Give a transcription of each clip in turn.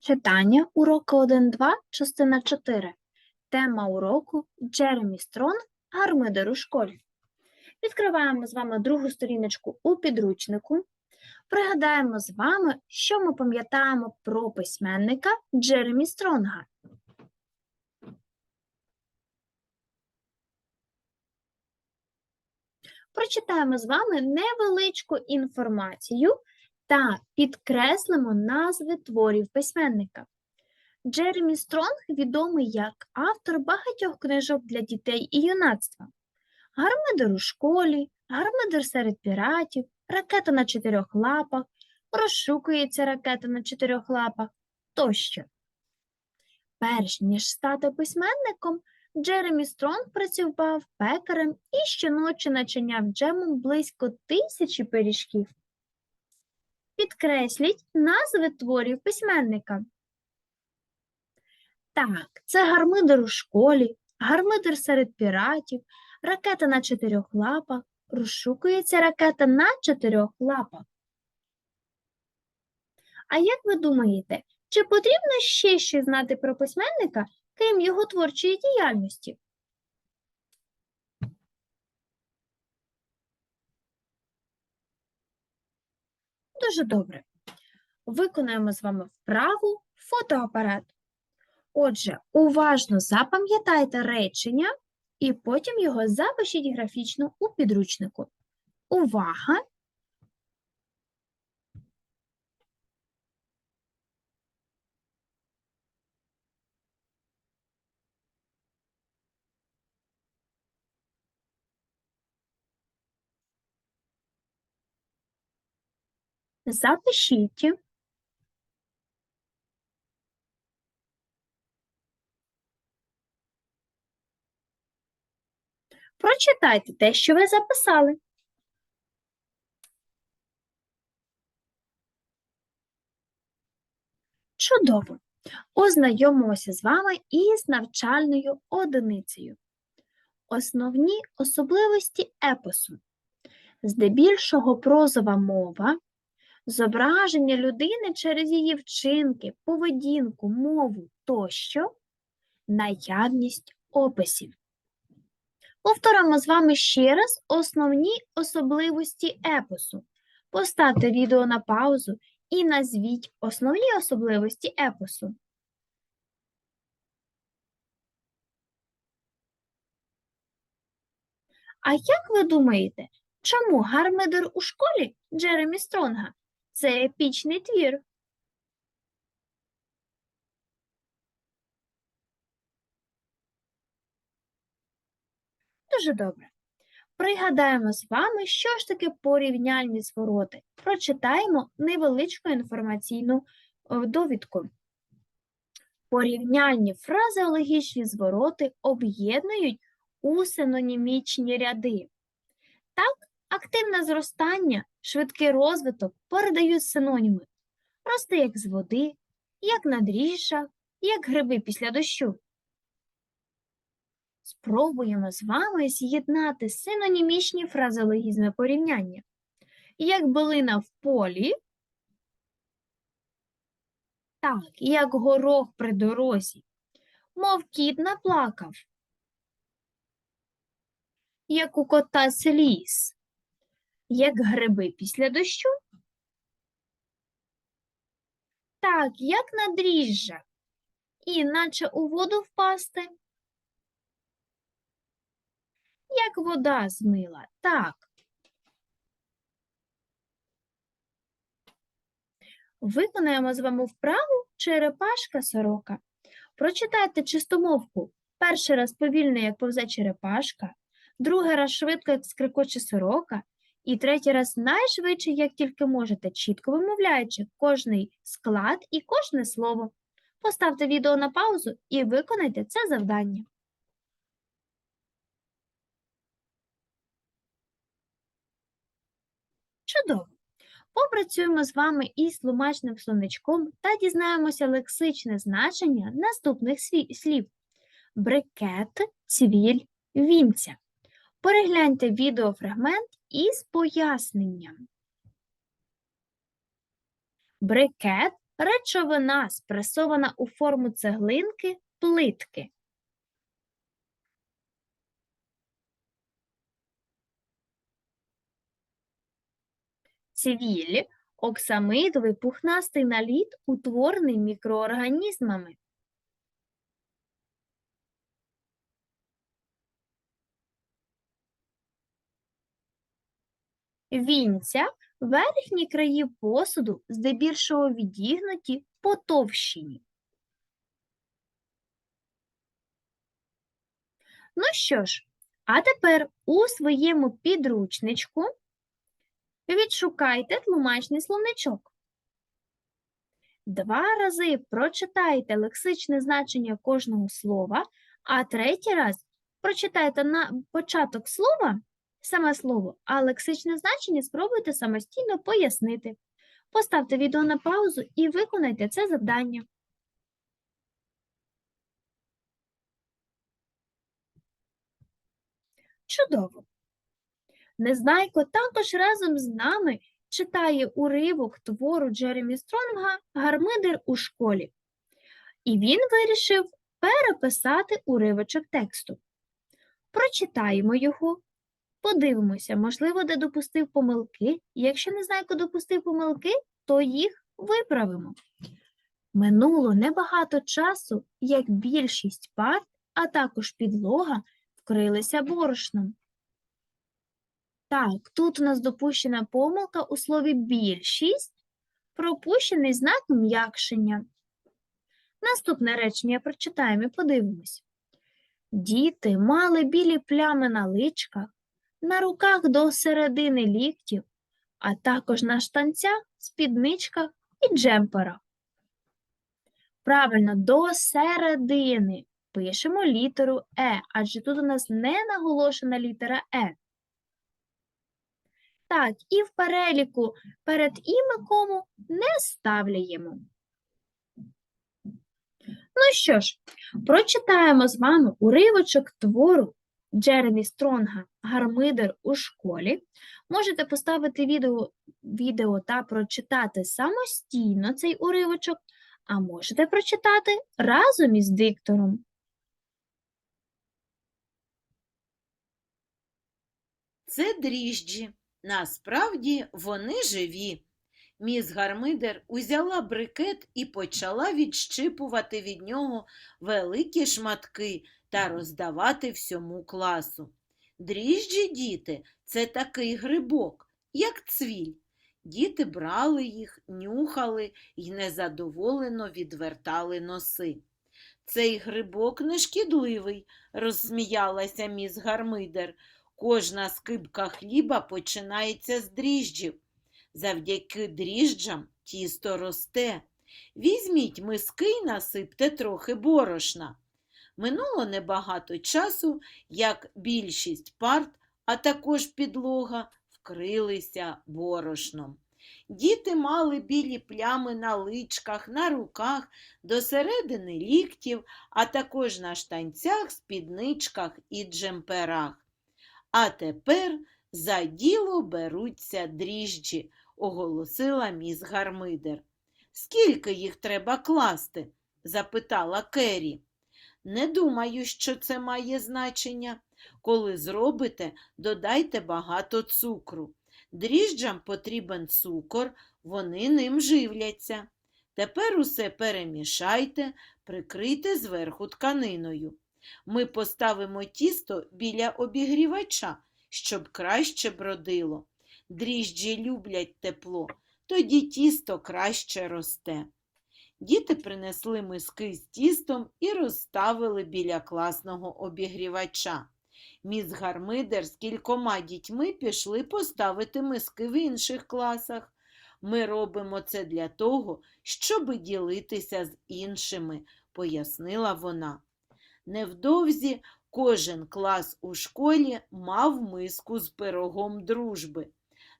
Читання уроку 1-2, частина 4. Тема уроку Джеремі Стронг Гармидер у школі. Відкриваємо з вами другу сторіночку у підручнику. Пригадаємо з вами, що ми пам'ятаємо про письменника Джеремі Стронга. Прочитаємо з вами невеличку інформацію та підкреслимо назви творів письменника. Джеремі Стронг відомий як автор багатьох книжок для дітей і юнацтва. Гармидер у школі, Гармидер серед піратів, ракета на чотирьох лапах, розшукується ракета на чотирьох лапах тощо. Перш ніж стати письменником, Джеремі Стронг працював пекарем і щоночі начиняв джемом близько тисячі пиріжків. Підкресліть назви творів письменника. Так, це гармидер у школі, гармидер серед піратів, ракета на чотирьох лапах, розшукується ракета на чотирьох лапах. А як ви думаєте, чи потрібно ще щось знати про письменника, крім його творчої діяльності? Дуже добре. Виконаємо з вами вправу фотоапарат. Отже, уважно запам'ятайте речення і потім його запишіть графічно у підручнику. Увага! Запишіть. Прочитайте те, що ви записали. Чудово! Ознайомимося з вами із навчальною одиницею. Основні особливості епосу. Здебільшого прозова мова, зображення людини через її вчинки, поведінку, мову тощо, наявність описів. Повторимо з вами ще раз основні особливості епосу. Поставте відео на паузу і назвіть основні особливості епосу. А як ви думаєте, чому Гармидер у школі Джеремі Стронга це епічний твір? Дуже добре. Пригадаємо з вами, що ж таке порівняльні звороти. Прочитаємо невеличку інформаційну е, довідку. Порівняльні фразеологічні звороти об'єднують у синонімічні ряди. Так, активне зростання, швидкий розвиток передають синоніми. Росте як з води, як на дріжджах, як гриби після дощу. Спробуємо з вами з'єднати синонімічні фразеологізми порівняння. Як билина в полі, так, як горох при дорозі, мов кіт наплакав, як у кота сліз, як гриби після дощу, так, як на дріжджах, і наче у воду впасти. Як вода змила, так. Виконаємо з вами вправу черепашка сорока. Прочитайте чистомовку. Перший раз повільно, як повзе черепашка, другий раз швидко, як скрикоче сорока, і третій раз найшвидше, як тільки можете, чітко вимовляючи кожний склад і кожне слово. Поставте відео на паузу і виконайте це завдання. Чудово! Попрацюємо з вами із тлумачним словничком та дізнаємося лексичне значення наступних слів. Брикет, цвіль, вінця. Перегляньте відеофрагмент із поясненням. Брикет Речовина, спресована у форму цеглинки, плитки. Цвіль – оксамидовий пухнастий наліт, утворений мікроорганізмами. Вінця – верхні краї посуду, здебільшого відігнуті потовщені. Ну що ж, а тепер у своєму підручничку відшукайте тлумачний словничок. Два рази прочитайте лексичне значення кожного слова, а третій раз прочитайте на початок слова саме слово, а лексичне значення спробуйте самостійно пояснити. Поставте відео на паузу і виконайте це завдання. Чудово! Незнайко також разом з нами читає уривок твору Джеремі Стронга Гармидер у школі. І він вирішив переписати уривочок тексту. Прочитаємо його, подивимося, можливо, де допустив помилки. Якщо Незнайко допустив помилки, то їх виправимо. Минуло небагато часу, як більшість парт, а також підлога вкрилися борошном. Так, тут у нас допущена помилка у слові більшість, пропущений знак м'якшення. Наступне речення прочитаємо і подивимось. Діти мали білі плями на личках, на руках до середини ліктів, а також на штанцях, спідничках і джемперах. Правильно, до середини пишемо літеру Е, адже тут у нас не наголошена літера Е. Так, і в переліку перед іми кому не ставляємо. Ну що ж, прочитаємо з вами уривочок твору Джеремі Стронга Гармидер у школі. Можете поставити відео, відео та прочитати самостійно цей уривочок, а можете прочитати разом із диктором. Це дріжджі. Насправді вони живі. Міс Гармидер узяла брикет і почала відщипувати від нього великі шматки та роздавати всьому класу. Дріжджі, діти, це такий грибок, як цвіль. Діти брали їх, нюхали і незадоволено відвертали носи. Цей грибок не шкідливий, розсміялася міс Гармидер. Кожна скибка хліба починається з дріжджів. Завдяки дріжджам тісто росте. Візьміть миски й насипте трохи борошна. Минуло небагато часу, як більшість парт, а також підлога, вкрилися борошном. Діти мали білі плями на личках, на руках, до середини ліктів, а також на штанцях, спідничках і джемперах. А тепер за діло беруться дріжджі, оголосила міс Гармидер. Скільки їх треба класти? запитала Керрі. Не думаю, що це має значення. Коли зробите, додайте багато цукру. Дріжджам потрібен цукор, вони ним живляться. Тепер усе перемішайте, прикрийте зверху тканиною. Ми поставимо тісто біля обігрівача, щоб краще бродило. Дріжджі люблять тепло, тоді тісто краще росте. Діти принесли миски з тістом і розставили біля класного обігрівача. Міс Гармидер з кількома дітьми пішли поставити миски в інших класах. Ми робимо це для того, щоб ділитися з іншими, пояснила вона. Невдовзі кожен клас у школі мав миску з пирогом дружби.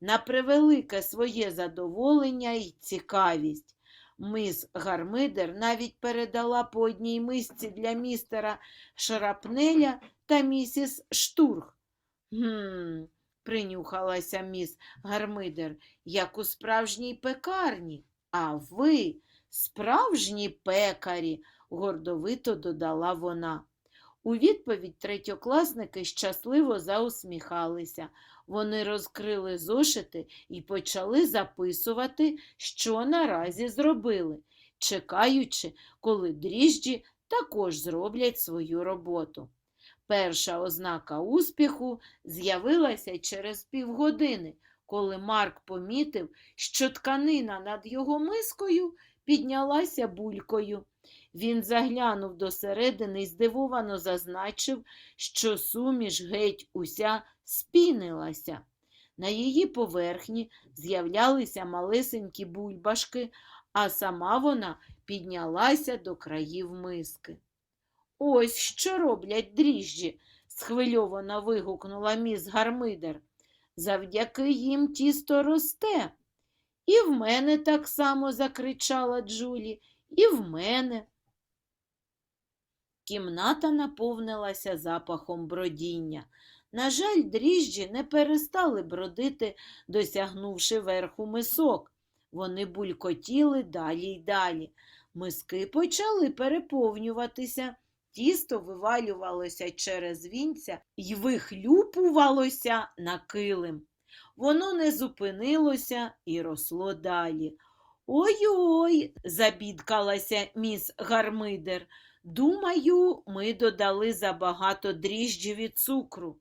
На превелике своє задоволення й цікавість. Мис Гармидер навіть передала по одній мисці для містера Шрапнеля та місіс Штурх. Гм, принюхалася міс Гармидер, як у справжній пекарні. А ви, Справжні пекарі, гордовито додала вона. У відповідь третьокласники щасливо заусміхалися. Вони розкрили зошити і почали записувати, що наразі зробили, чекаючи, коли дріжджі також зроблять свою роботу. Перша ознака успіху з'явилася через півгодини, коли Марк помітив, що тканина над його мискою піднялася булькою. Він заглянув досередини і здивовано зазначив, що суміш геть уся спінилася. На її поверхні з'являлися малесенькі бульбашки, а сама вона піднялася до країв миски. Ось що роблять дріжджі, схвильовано вигукнула міс Гармидер. Завдяки їм тісто росте. І в мене так само закричала Джулі, і в мене. Кімната наповнилася запахом бродіння. На жаль, дріжджі не перестали бродити, досягнувши верху мисок. Вони булькотіли далі й далі. Миски почали переповнюватися. Тісто вивалювалося через вінця й вихлюпувалося на килим. Воно не зупинилося і росло далі. Ой-ой, забідкалася міс Гармидер. Думаю, ми додали забагато дріжджів і цукру.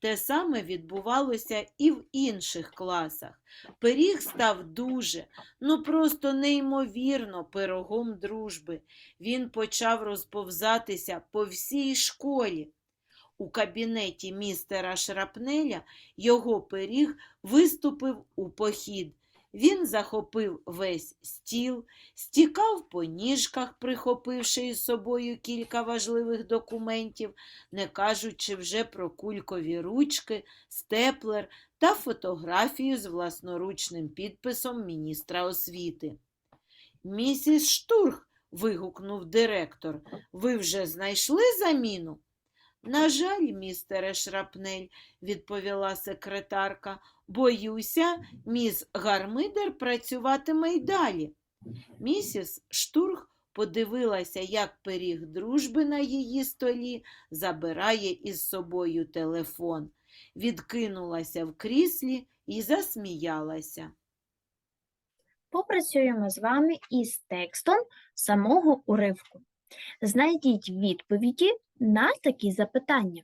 Те саме відбувалося і в інших класах. Пиріг став дуже, ну просто неймовірно пирогом дружби. Він почав розповзатися по всій школі. У кабінеті містера Шрапнеля його пиріг виступив у похід. Він захопив весь стіл, стікав по ніжках, прихопивши із собою кілька важливих документів, не кажучи вже про кулькові ручки, степлер та фотографію з власноручним підписом міністра освіти. Місіс Штурх, вигукнув директор, ви вже знайшли заміну? На жаль, містере Шрапнель, відповіла секретарка, боюся, міс Гармидер працюватиме й далі. Місіс Штурх подивилася, як пиріг дружби на її столі забирає із собою телефон, відкинулася в кріслі і засміялася. Попрацюємо з вами із текстом самого уривку. Знайдіть відповіді на такі запитання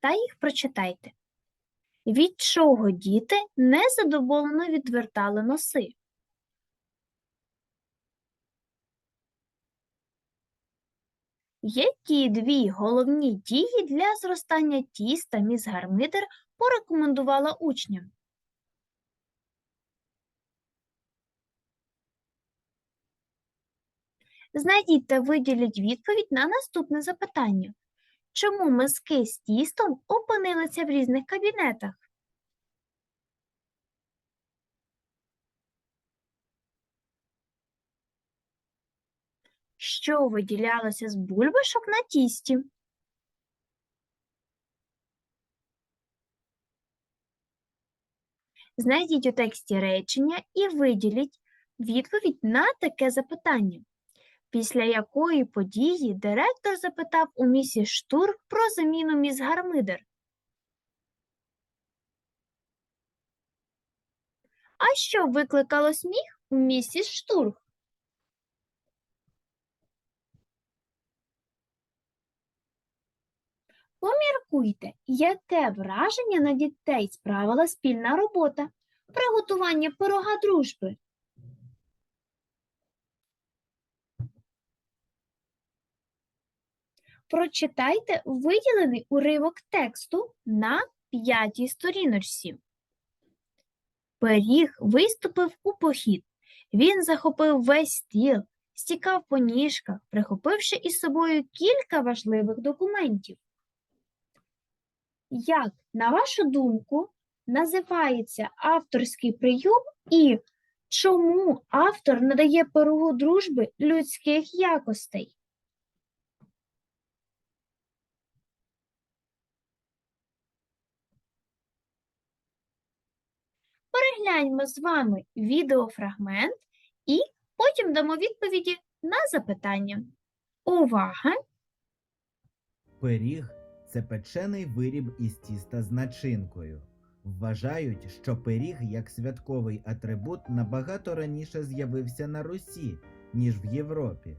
та їх прочитайте. Від чого діти незадоволено відвертали носи? Які дві головні дії для зростання тіста міс Гармидер порекомендувала учням? Знайдіть та виділіть відповідь на наступне запитання. Чому миски з тістом опинилися в різних кабінетах? Що виділялося з бульбашок на тісті? Знайдіть у тексті речення і виділіть відповідь на таке запитання. Після якої події директор запитав у місіс Штурх про заміну міс Гармидер. А що викликало сміх у місіс Штурх? Поміркуйте, яке враження на дітей справила спільна робота приготування пирога дружби. Прочитайте виділений уривок тексту на п'ятій сторіночці. Пиріг виступив у похід. Він захопив весь стіл, стікав по ніжках, прихопивши із собою кілька важливих документів. Як, на вашу думку, називається авторський прийом і чому автор надає пирогу дружби людських якостей? Перегляньмо з вами відеофрагмент і Потім дамо відповіді на запитання. Увага! Пиріг це печений виріб із тіста з начинкою. Вважають, що пиріг як святковий атрибут набагато раніше з'явився на Русі, ніж в Європі.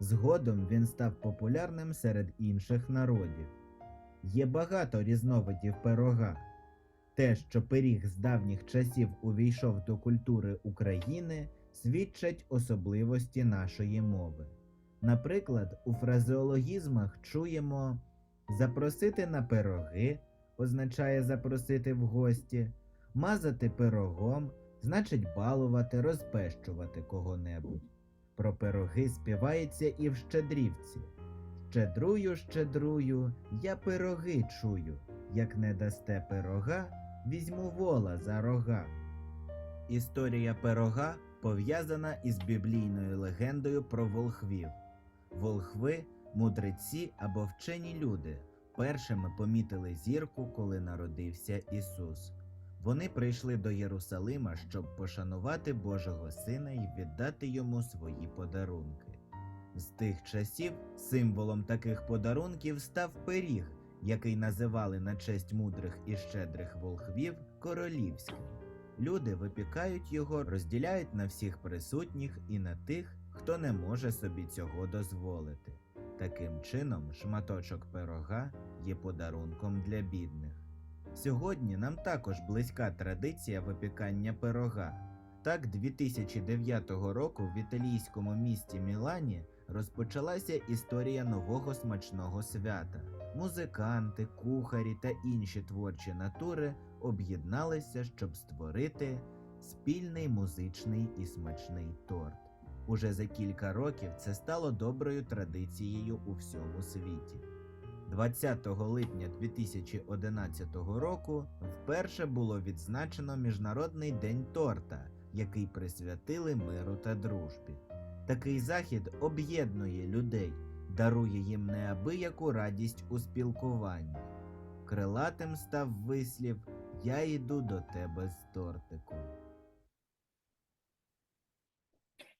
Згодом він став популярним серед інших народів. Є багато різновидів пирога. Те, що пиріг з давніх часів увійшов до культури України, свідчать особливості нашої мови. Наприклад, у фразеологізмах чуємо запросити на пироги означає запросити в гості, мазати пирогом значить балувати, розпещувати кого-небудь. Про пироги співається і в Щедрівці. Щедрую, щедрую, я пироги чую. Як не дасте пирога, візьму вола за рога. Історія пирога пов'язана із біблійною легендою про волхвів. Волхви мудреці або вчені люди першими помітили зірку, коли народився Ісус. Вони прийшли до Єрусалима, щоб пошанувати Божого Сина і віддати йому свої подарунки. З тих часів символом таких подарунків став пиріг, який називали на честь мудрих і щедрих волхвів королівським. Люди випікають його, розділяють на всіх присутніх і на тих, хто не може собі цього дозволити. Таким чином, шматочок пирога є подарунком для бідних. Сьогодні нам також близька традиція випікання пирога. Так, 2009 року в італійському місті Мілані розпочалася історія нового смачного свята. Музиканти, кухарі та інші творчі натури об'єдналися, щоб створити спільний музичний і смачний торт. Уже за кілька років це стало доброю традицією у всьому світі. 20 липня 2011 року вперше було відзначено Міжнародний день торта, який присвятили миру та дружбі. Такий захід об'єднує людей, дарує їм неабияку радість у спілкуванні. Крилатим став вислів Я йду до тебе з тортиком.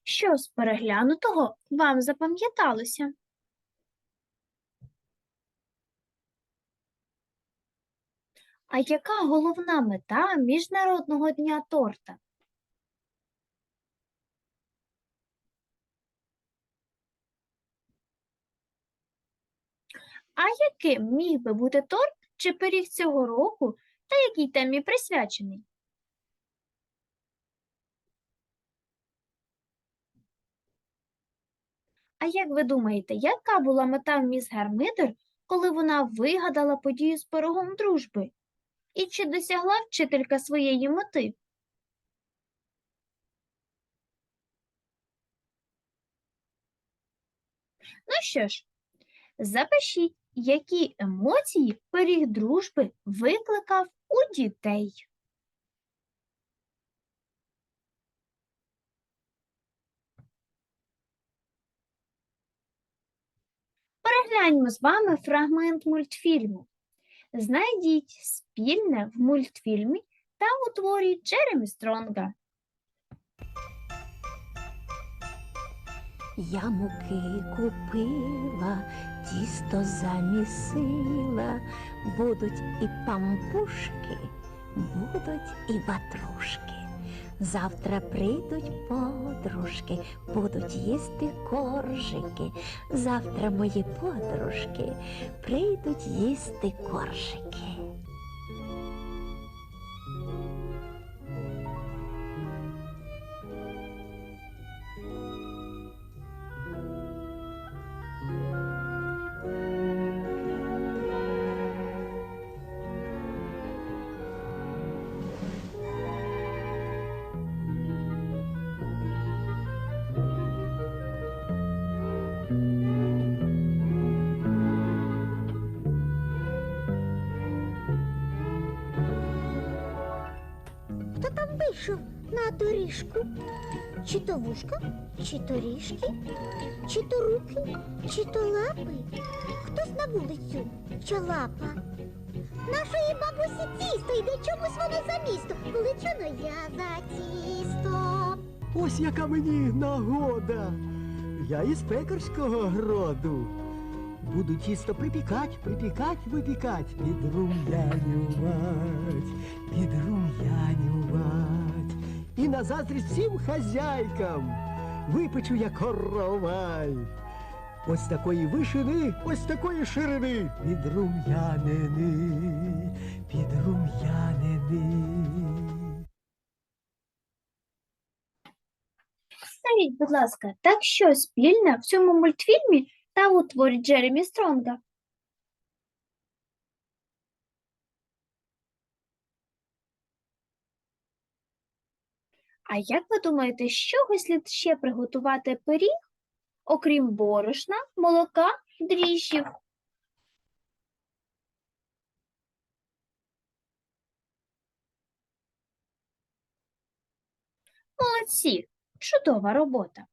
Що з переглянутого вам запам'яталося? А яка головна мета Міжнародного дня торта? А яким міг би бути торт чи пиріг цього року та якій темі присвячений? А як ви думаєте, яка була мета в міс Гармидер, коли вона вигадала подію з пирогом дружби? І чи досягла вчителька своєї мети? Ну що ж, запишіть, які емоції пиріг дружби викликав у дітей. Перегляньмо з вами фрагмент мультфільму. Знайдіть спільне в мультфільмі та у творі Джеремі Стронга. Я муки купила, тісто замісила, будуть і пампушки, будуть і ватрушки. Завтра прийдуть подружки, будуть їсти коржики. Завтра мої подружки прийдуть їсти коржики. Чи то вушка, чи то ріжки, чи то руки, чи то лапи? Хтось на вулицю чолапа. Нашої бабусі тісто йде чомусь воно за місто. Лечу я за тісто. ось яка мені нагода. Я із пекарського гроду. Буду тісто припікать, припікать, випікать, підрум'янювать, підрум'янювать. І на заздрість всім хазяйкам випечу я коровай. Ось такої вишини, ось такої ширини, підрум'янини, підрум'янини. Скажіть, будь ласка, так що спільне в цьому мультфільмі та у творі Джеремі Стронга? А як ви думаєте, з чого слід ще приготувати пиріг, окрім борошна, молока, дріжджів? Молодці! Чудова робота!